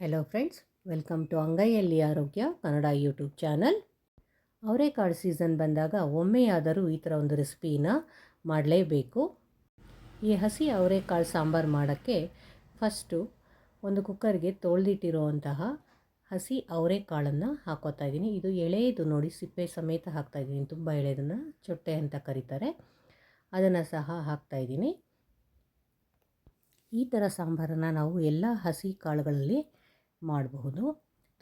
Hello friends welcome to Angaiyalli Arogya Kannada YouTube channel ಅವರೆಕಾಳು season ಬಂದಾಗ ಒಮ್ಮೆಯಾದರೂ ಈ ಥರ ಒಂದು ರೆಸಿಪಿನ ಮಾಡಲೇಬೇಕು. ಈ ಹಸಿ ಅವರೆಕಾಳು ಸಾಂಬಾರು ಮಾಡೋಕ್ಕೆ ಫಸ್ಟು ಒಂದು ಕುಕ್ಕರ್ಗೆ ತೊಳೆದಿಟ್ಟಿರುವಂತಹ ಹಸಿ ಅವರೆಕಾಳನ್ನು ಹಾಕೋತಾ ಇದ್ದೀನಿ. ಇದು ಎಳೆಯದು ನೋಡಿ ಸಿಪ್ಪೆ ಸಮೇತ ಹಾಕ್ತಾಯಿದ್ದೀನಿ ತುಂಬ ಎಳೆದನ್ನು ಚೊಟ್ಟೆ ಅಂತ ಕರೀತಾರೆ. ಅದನ್ನು ಸಹ ಹಾಕ್ತಾಯಿದ್ದೀನಿ ಈ ಥರ ಸಾಂಬಾರನ್ನು ನಾವು ಎಲ್ಲ ಹಸಿ ಕಾಳುಗಳಲ್ಲಿ ಮಾಡಬಹುದು.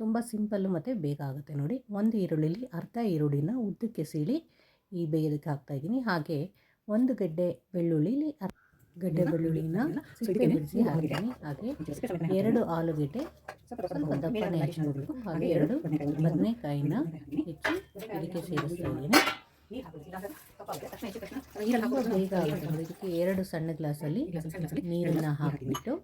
ತುಂಬ ಸಿಂಪಲ್ಲು ಮತ್ತು ಬೇಗ ಆಗುತ್ತೆ ನೋಡಿ. ಒಂದು ಈರುಳ್ಳಿಲಿ ಅರ್ಧ ಈರುಳ್ಳಿನ ಉದ್ದಕ್ಕೆ ಸೀಳಿ ಈ ಬೇಯೋದಕ್ಕೆ ಹಾಕ್ತಾಯಿದ್ದೀನಿ ಹಾಗೆ ಒಂದು ಗಡ್ಡೆ ಬೆಳ್ಳುಳ್ಳಿಲಿ ಗಡ್ಡೆ ಬೆಳ್ಳುಳ್ಳಿನ ಸಿಪ್ಪೆ ಬಿಡಿಸಿ ಹಾಕಿದ್ದೀನಿ. ಹಾಗೆ ಎರಡು ಆಲೂಗೆಡ್ಡೆ ಸ್ವಲ್ಪ ದಪ್ಪನೆ ಹೆಚ್ಚಬೇಕು ಹಾಗೆ ಎರಡು ಬದನೆಕಾಯಿನ ಹೆಚ್ಚಿ ಇದಕ್ಕೆ ಸೇರಿಸ್ತಾ ಇದ್ದೀನಿ. ಬೇಗ ಆಗುತ್ತೆ ನೋಡಿ. ಇದಕ್ಕೆ ಎರಡು ಸಣ್ಣ ಗ್ಲಾಸಲ್ಲಿ ನೀರನ್ನು ಹಾಕಿಬಿಟ್ಟು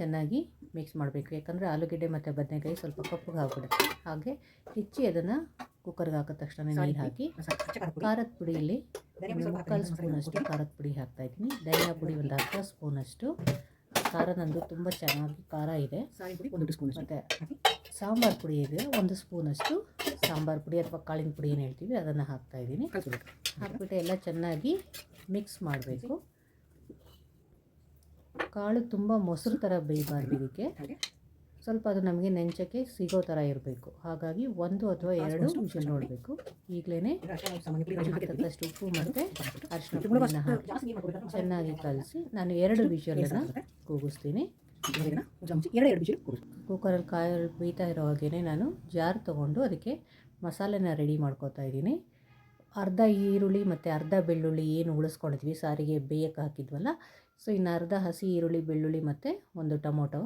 ಚೆನ್ನಾಗಿ ಮಿಕ್ಸ್ ಮಾಡಬೇಕು. ಯಾಕಂದರೆ ಆಲೂಗೆಡ್ಡೆ ಮತ್ತು ಬದನೆಕಾಯಿ ಸ್ವಲ್ಪ ಕಪ್ಪಗೆ ಹಾಕ್ಬಿಡುತ್ತೆ ಹಾಗೆ ಹೆಚ್ಚಿ ಅದನ್ನು ಕುಕ್ಕರ್ಗೆ ಹಾಕಿದ ತಕ್ಷಣ ನೀರು ಹಾಕಿ. ಖಾರದ ಪುಡಿಯಲ್ಲಿ ಮುಕ್ಕಾಲು ಸ್ಪೂನಷ್ಟು ಖಾರದ ಪುಡಿ ಹಾಕ್ತಾ ಇದ್ದೀನಿ. ಧನಿಯಾ ಪುಡಿ ಒಂದು ಅರ್ಧ ಸ್ಪೂನಷ್ಟು. ಖಾರ ನಂದು ತುಂಬ ಚೆನ್ನಾಗಿ ಖಾರ ಇದೆ. ಮತ್ತು ಸಾಂಬಾರು ಪುಡಿ ಇದೆ. ಒಂದು ಸ್ಪೂನಷ್ಟು ಸಾಂಬಾರು ಪುಡಿ ಅಥವಾ ಕಾಳಿನ ಪುಡಿ ಏನು ಹೇಳ್ತೀವಿ ಅದನ್ನು ಹಾಕ್ತಾ ಇದ್ದೀನಿ. ಹಾಕ್ಬಿಟ್ಟು ಎಲ್ಲ ಚೆನ್ನಾಗಿ ಮಿಕ್ಸ್ ಮಾಡಬೇಕು. ಕಾಳು ತುಂಬ ಮೊಸರು ಥರ ಬೇಯಬಾರ್ದು ಇದಕ್ಕೆ. ಸ್ವಲ್ಪ ಅದು ನಮಗೆ ನೆಂಚಕ್ಕೆ ಸಿಗೋ ಥರ ಇರಬೇಕು. ಹಾಗಾಗಿ ಒಂದು ಅಥವಾ ಎರಡು ವಿಷಲ್ ನೋಡಬೇಕು. ಈಗಲೇ ತಕ್ಕಷ್ಟು ಉಪ್ಪು ಮತ್ತು ಅರಿಶಿನ ಹಾಕಿ ಚೆನ್ನಾಗಿ ಕಲಸಿ ನಾನು ಎರಡು ವಿಷಲನ್ನು ಕೂಗಿಸ್ತೀನಿ. ಕುಕ್ಕರಲ್ಲಿ ಕಾಯಲ್ಲಿ ಬೇಯ್ತಾ ಇರೋ ಹಾಗೇ ನಾನು ಜಾರ್ ತೊಗೊಂಡು ಅದಕ್ಕೆ ಮಸಾಲೆನ ರೆಡಿ ಮಾಡ್ಕೋತಾ ಇದ್ದೀನಿ. ಅರ್ಧ ಈರುಳ್ಳಿ ಮತ್ತು ಅರ್ಧ ಬೆಳ್ಳುಳ್ಳಿ ಏನು ಉಳಿಸ್ಕೊಂಡಿದ್ವಿ ಸಾರಿಗೆ ಬೇಯಕ್ಕೆ ಹಾಕಿದ್ವಲ್ಲ ಸೊ ಇನ್ನು ಅರ್ಧ ಹಸಿ ಈರುಳ್ಳಿ ಬೆಳ್ಳುಳ್ಳಿ ಮತ್ತು ಒಂದು ಟೊಮೊಟೊ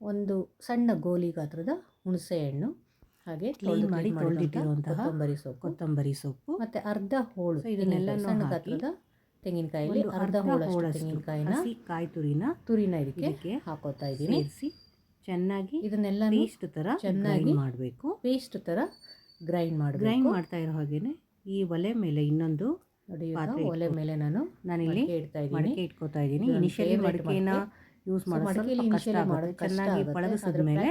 ಒಂದು ಸಣ್ಣ ಗೋಲಿ ಗಾತ್ರದ ಹುಣಸೆ ಹಣ್ಣು ಹಾಗೆ ಕ್ಲೀನ್ ಮಾಡಿ ತೊಳೆದಿಟ್ಟಿರುವಂತಹ ಕೊತ್ತಂಬರಿ ಸೊಪ್ಪು. ಕೊತ್ತಂಬರಿ ಸೊಪ್ಪು. ಮತ್ತು ಅರ್ಧ ಹೋಳು ಇದನ್ನೆಲ್ಲ ಸಣ್ಣ ಗಾತ್ರದ ತೆಂಗಿನಕಾಯಿ ಅರ್ಧ ಹೋಳು ತೆಂಗಿನಕಾಯಿನ ಕಾಯಿ ತುರಿನ ತುರಿನ ಇದಕ್ಕೆ ಹಾಕೋತಾ ಇದ್ದೀನಿ. ಚೆನ್ನಾಗಿ ಇದನ್ನೆಲ್ಲ ಪೇಸ್ಟ್ ಥರ ಚೆನ್ನಾಗಿ ಮಾಡಬೇಕು. ಪೇಸ್ಟ್ ಥರ ಗ್ರೈಂಡ್ ಮಾಡಿ ಗ್ರೈಂಡ್ ಮಾಡ್ತಾ ಇರೋ ಹಾಗೇನೆ ಈ ಒಲೆ ಮೇಲೆ ಇನ್ನೊಂದು ನೋಡಿ ಒಲೆ ಮೇಲೆ ನಾನು ನಾನಿಲ್ಲಿ ಇಲ್ಲಿ ಇದ್ದೀನಿ ಮಡಿಕೆ ಇಟ್ಕೋತಾ ಇದ್ದೀನಿ ಇನಿಷಿಯಲಿ ಮಡಿಕೆನ ಯೂಸ್ ಮಾಡೋದು ಕಷ್ಟ ಆಗುತ್ತೆ. ಚೆನ್ನಾಗಿ ಪಳಗಿಸಿದ ಮೇಲೆ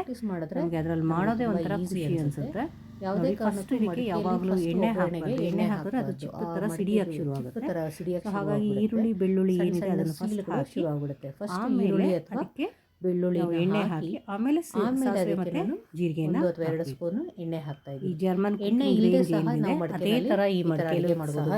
ನಮಗೆ ಅದರಲ್ಲಿ ಮಾಡೋದೇ ಒಂಥರ ಖುಷಿ ಅನ್ಸುತ್ತೆ. ಯಾವುದೇ ಫಸ್ಟ್ ಇದಕ್ಕೆ ಯಾವಾಗಲೂ ಎಣ್ಣೆ ಹಾಕಿದ್ರೆ ಎಣ್ಣೆ ಹಾಕಿದ್ರೆ ಅದು ಚಿಕ್ಕ ಥರ ಸಿಡಿಯಕ್ಕೆ ಶುರು ಆಗುತ್ತೆ. ಥರ ಸಿಡಿಯಕ್ಕೆ ಹಾಗಾಗಿ ಈರುಳ್ಳಿ ಬೆಳ್ಳುಳ್ಳಿ ಏನಿದೆ ಅದನ್ನು ಫಸ್ಟ್ ಹಾಕಿ ಶುರು ಆಗ್ಬಿಡುತ್ತೆ ಫಸ್ಟ್ ಈರುಳ್ಳಿ ಅಥವಾ ಬೆಳ್ಳುಳ್ಳಿ ಎಣ್ಣೆ ಹಾಕಿ ಆಮೇಲೆ ಆಮೇಲೆ ಮತ್ತೆ ಜೀರಿಗೆನ ಅಥವಾ ಎರಡು ಸ್ಪೂನ್ ಎಣ್ಣೆ ಹಾಕ್ತಾ ಇದ್ದೀವಿ. ಈ ಜರ್ಮನ್ ಎಣ್ಣೆ ಇಲ್ಲದೆ ಸಹ ನಾವು ಅದೇ ತರ ಈ ಮಡಿಕೆಯಲ್ಲಿ ಮಾಡಬಹುದು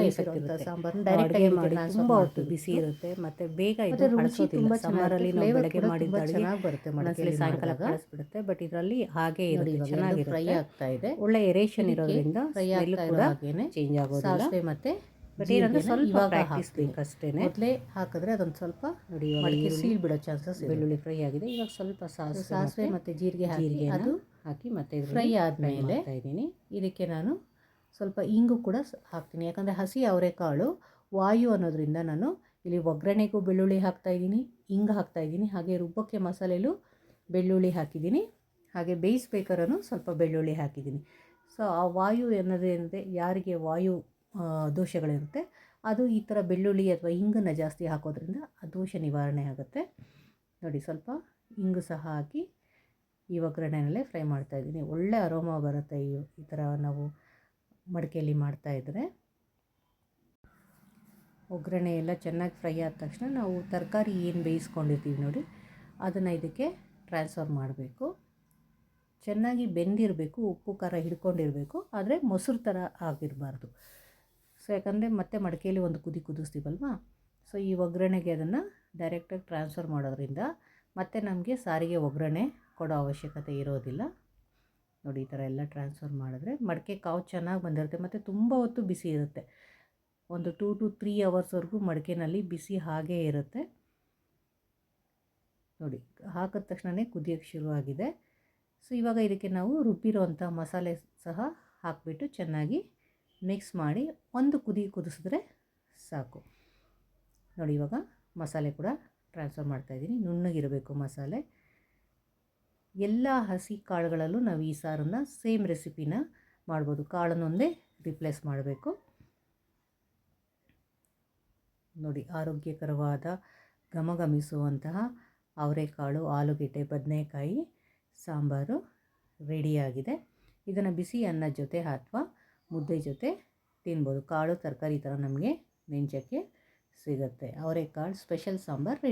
ಡೈರೆಕ್ಟ್ ಮಾಡಿ ತುಂಬಾ ಹೊತ್ತು ಬಿಸಿ ಇರುತ್ತೆ ಮತ್ತೆ ಬೇಗ ಇದು ತುಂಬಾ ಸಾಂಬಾರಲ್ಲಿ ನಾವು ಬೆಳಗ್ಗೆ ಮಾಡಿದ ಅಡುಗೆ ಬರುತ್ತೆ ಮಡಕೆಯಲ್ಲಿ ಸಾಯಂಕಾಲ ಕಳಿಸ್ಬಿಡುತ್ತೆ ಬಟ್ ಇದರಲ್ಲಿ ಹಾಗೆ ಇರುತ್ತೆ ಚೆನ್ನಾಗಿ ಫ್ರೈ ಆಗ್ತಾ ಇದೆ. ಒಳ್ಳೆ ಎರೇಷನ್ ಇರೋದ್ರಿಂದ ಇರೋ ಚೇಂಜ್ ಆಗೋದಿಲ್ಲ. ಮತ್ತೆ ಬಟ್ ಏನಂದ್ರೆ ಸ್ವಲ್ಪ ಪ್ರಾಕ್ಟೀಸ್ ಬೇಕಷ್ಟೇ ಮೊದಲೇ ಹಾಕಿದ್ರೆ ಅದೊಂದು ಸ್ವಲ್ಪ ನೋಡಿ ಮಡಿಕೆ ಸೀಲ್ ಬಿಡೋ ಚಾನ್ಸಸ್ ಬೆಳ್ಳುಳ್ಳಿ ಫ್ರೈ ಆಗಿದೆ. ಇವಾಗ ಸ್ವಲ್ಪ ಸಾಸಿವೆ ಸಾಸಿವೆ ಮತ್ತು ಜೀರಿಗೆ ಹಾಕಿ ಅದು ಹಾಕಿ ಮತ್ತೆ ಫ್ರೈ ಆದಮೇಲೆ ಇದ್ದೀನಿ. ಇದಕ್ಕೆ ನಾನು ಸ್ವಲ್ಪ ಇಂಗು ಕೂಡ ಹಾಕ್ತೀನಿ. ಯಾಕಂದರೆ ಹಸಿ ಅವರೆಕಾಳು ವಾಯು ಅನ್ನೋದ್ರಿಂದ ನಾನು ಇಲ್ಲಿ ಒಗ್ಗರಣೆಗೂ ಬೆಳ್ಳುಳ್ಳಿ ಹಾಕ್ತಾ ಇದ್ದೀನಿ ಇಂಗು ಹಾಕ್ತಾ ಇದ್ದೀನಿ. ಹಾಗೆ ರುಬ್ಬಕ್ಕೆ ಮಸಾಲೆಲೂ ಬೆಳ್ಳುಳ್ಳಿ ಹಾಕಿದ್ದೀನಿ. ಹಾಗೆ ಬೇಯಿಸ್ಬೇಕಾದ್ರೂ ಸ್ವಲ್ಪ ಬೆಳ್ಳುಳ್ಳಿ ಹಾಕಿದ್ದೀನಿ. ಸೊ ಆ ವಾಯು ಅನ್ನೋದೇನಿದೆ ಯಾರಿಗೆ ವಾಯು ದೋಷಗಳಿರುತ್ತೆ. ಅದು ಈ ಥರ ಬೆಳ್ಳುಳ್ಳಿ ಅಥವಾ ಇಂಗನ್ನು ಜಾಸ್ತಿ ಹಾಕೋದ್ರಿಂದ ಆ ದೋಷ ನಿವಾರಣೆ ಆಗುತ್ತೆ. ನೋಡಿ, ಸ್ವಲ್ಪ ಇಂಗು ಸಹ ಹಾಕಿ ಈ ಒಗ್ಗರಣೆಯಲ್ಲೇ ಫ್ರೈ ಮಾಡ್ತಾಯಿದ್ದೀನಿ ಒಳ್ಳೆ ಅರೋಮಾ ಬರುತ್ತೆ ಈ ಈ ಥರ ನಾವು ಮಡಿಕೆಯಲ್ಲಿ ಮಾಡ್ತಾಯಿದ್ರೆ ಒಗ್ಗರಣೆ ಎಲ್ಲ ಚೆನ್ನಾಗಿ ಫ್ರೈ ಆದ ತಕ್ಷಣ ನಾವು ತರಕಾರಿ ಏನು ಬೇಯಿಸ್ಕೊಂಡಿರ್ತೀವಿ ನೋಡಿ, ಅದನ್ನು ಇದಕ್ಕೆ ಟ್ರಾನ್ಸ್ಫರ್ ಮಾಡಬೇಕು. ಚೆನ್ನಾಗಿ ಬೆಂದಿರಬೇಕು, ಉಪ್ಪು ಖಾರ ಹಿಡ್ಕೊಂಡಿರಬೇಕು, ಆದರೆ ಮೊಸರು ಥರ ಆಗಿರಬಾರ್ದು. ಸೊ ಯಾಕಂದರೆ ಮತ್ತೆ ಮಡಿಕೆಯಲ್ಲಿ ಒಂದು ಕುದಿ ಕುದಿಸ್ತೀವಲ್ವಾ? ಸೊ ಈ ಒಗ್ಗರಣೆಗೆ ಅದನ್ನು ಡೈರೆಕ್ಟಾಗಿ ಟ್ರಾನ್ಸ್ಫರ್ ಮಾಡೋದ್ರಿಂದ ಮತ್ತೆ ನಮಗೆ ಸಾರಿಗೆ ಒಗ್ಗರಣೆ ಕೊಡೋ ಅವಶ್ಯಕತೆ ಇರೋದಿಲ್ಲ. ನೋಡಿ, ಈ ಥರ ಎಲ್ಲ ಟ್ರಾನ್ಸ್ಫರ್ ಮಾಡಿದ್ರೆ ಮಡಿಕೆ ಕಾವು ಚೆನ್ನಾಗಿ ಬಂದಿರುತ್ತೆ. ಮತ್ತು ತುಂಬ ಹೊತ್ತು ಬಿಸಿ ಇರುತ್ತೆ. ಒಂದು ಟೂ ಟು ತ್ರೀ ಅವರ್ಸ್ವರೆಗೂ ಮಡಿಕೆನಲ್ಲಿ ಬಿಸಿ ಹಾಗೇ ಇರುತ್ತೆ. ನೋಡಿ, ಹಾಕಿದ ತಕ್ಷಣವೇ ಕುದಿಯೋಕ್ಕೆ ಶುರುವಾಗಿದೆ. ಸೊ ಇವಾಗ ಇದಕ್ಕೆ ನಾವು ರುಬ್ಬಿರೋಂಥ ಮಸಾಲೆ ಸಹ ಹಾಕಿಬಿಟ್ಟು ಚೆನ್ನಾಗಿ ಮಿಕ್ಸ್ ಮಾಡಿ ಒಂದು ಕುದಿ ಕುದಿಸಿದ್ರೆ ಸಾಕು. ನೋಡಿ, ಇವಾಗ ಮಸಾಲೆ ಕೂಡ ಟ್ರಾನ್ಸ್ಫರ್ ಮಾಡ್ತಾಯಿದ್ದೀನಿ ನುಣ್ಣಗಿರಬೇಕು ಮಸಾಲೆ. ಎಲ್ಲ ಹಸಿ ಕಾಳುಗಳಲ್ಲೂ ನಾವು ಈ ಸಾರನ್ನು ಸೇಮ್ ರೆಸಿಪಿನ ಮಾಡ್ಬೋದು. ಕಾಳನ್ನೊಂದೇ ರಿಪ್ಲೇಸ್ ಮಾಡಬೇಕು. ನೋಡಿ, ಆರೋಗ್ಯಕರವಾದ ಘಮಘಮಿಸುವಂತಹ ಅವರೆಕಾಳು, ಆಲೂಗೆಡ್ಡೆ, ಬದನೆಕಾಯಿ, ಸಾಂಬಾರು ರೆಡಿಯಾಗಿದೆ ಇದನ್ನು ಬಿಸಿ ಅನ್ನದ ಜೊತೆ ಅಥವಾ ಮುದ್ದೆ ಜೊತೆ ತಿನ್ಬೋದು. ಕಾಳು ತರಕಾರಿ ಥರ ನಮಗೆ ನೆಂಚಕ್ಕೆ ಸಿಗುತ್ತೆ. ಅವರೆಕಾಳು ಸ್ಪೆಷಲ್ ಸಾಂಬಾರು ರೆಡಿ.